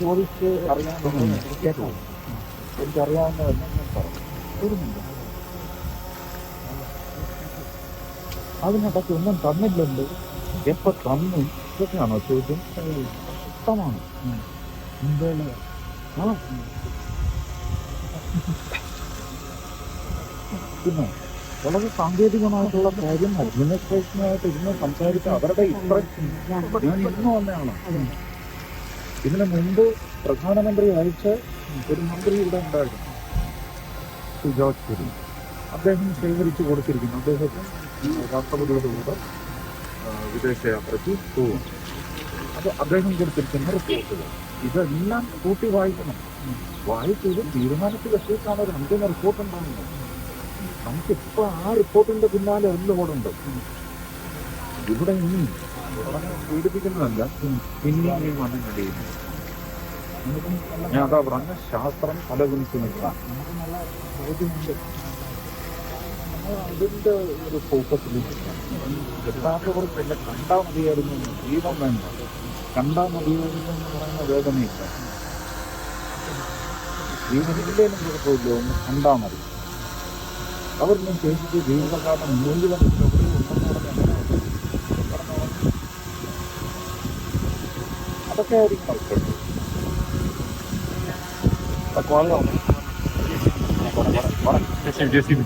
ചോദിച്ച് ഞാൻ ഒന്നും തന്നില്ലല്ലോ എപ്പോ തന്നു ഇതൊക്കെയാണോ ചോദ്യം ഇഷ്ടമാണ് പിന്നെ വളരെ സാങ്കേതികമായിട്ടുള്ള കാര്യം അഡ്മിനിസ്ട്രേഷനുമായിട്ട് ഇരുന്ന് സംസാരിച്ച അവരുടെ ഇത്രയും ഞാൻ ഇന്ന് ഇതിനു മുമ്പ് പ്രധാനമന്ത്രി അയച്ച ഒരു മന്ത്രി ഇവിടെ ഉണ്ടായിരുന്നു. സുജോഷ് അദ്ദേഹം ശേഖരിച്ചു കൊടുത്തിരിക്കുന്നു. അദ്ദേഹത്തിന് രാഷ്ട്രപതിയുടെ കൂടെ വിദേശയാത്രയ്ക്ക് പോകും അപ്പോൾ അദ്ദേഹം കൊടുത്തിരിക്കുന്ന റിപ്പോർട്ടുകൾ. ഇതെല്ലാം കൂട്ടി വായിക്കണം. വായിച്ചത് തീരുമാനത്തിൽ എത്തിയിട്ടാണ് ഒരു അന്തിമ റിപ്പോർട്ട് ഉണ്ടാകുന്നത്. നമുക്കിപ്പോ ആ റിപ്പോർട്ടിന്റെ പിന്നാലെ ഒന്ന് കൂടുണ്ട്. ഇവിടെ ഇനി പീഡിപ്പിക്കുന്നതല്ല പിന്നാലെയും ഈ മണ്ണം കഴിയുന്നത് ഞാൻ അതാ പറഞ്ഞ ശാസ്ത്രം പല നിൽക്കാം നമുക്ക് നല്ല അതിന്റെ ഒരു ഫോക്കസിലേക്ക് യഥാർത്ഥവർക്ക് എന്നെ കണ്ടാൽ മതിയായിരുന്നു ജീവൻ വേണ്ട. കണ്ടാൽ മതിയായിരുന്നു എന്ന് പറയുന്ന വേദനയില്ല. ജീവനില്ലേലും കുഴപ്പമില്ല ഒന്ന് കണ്ടാൽ മതി. അവർ ഞാൻ ചേച്ചിക്ക് ജീവിതകാലം മുഴുവൻ ഇവിടെ ഉണ്ടെന്ന് പറഞ്ഞാൽ അതൊക്കെ ആയിരിക്കും അവസ്ഥ ജെ സി ബി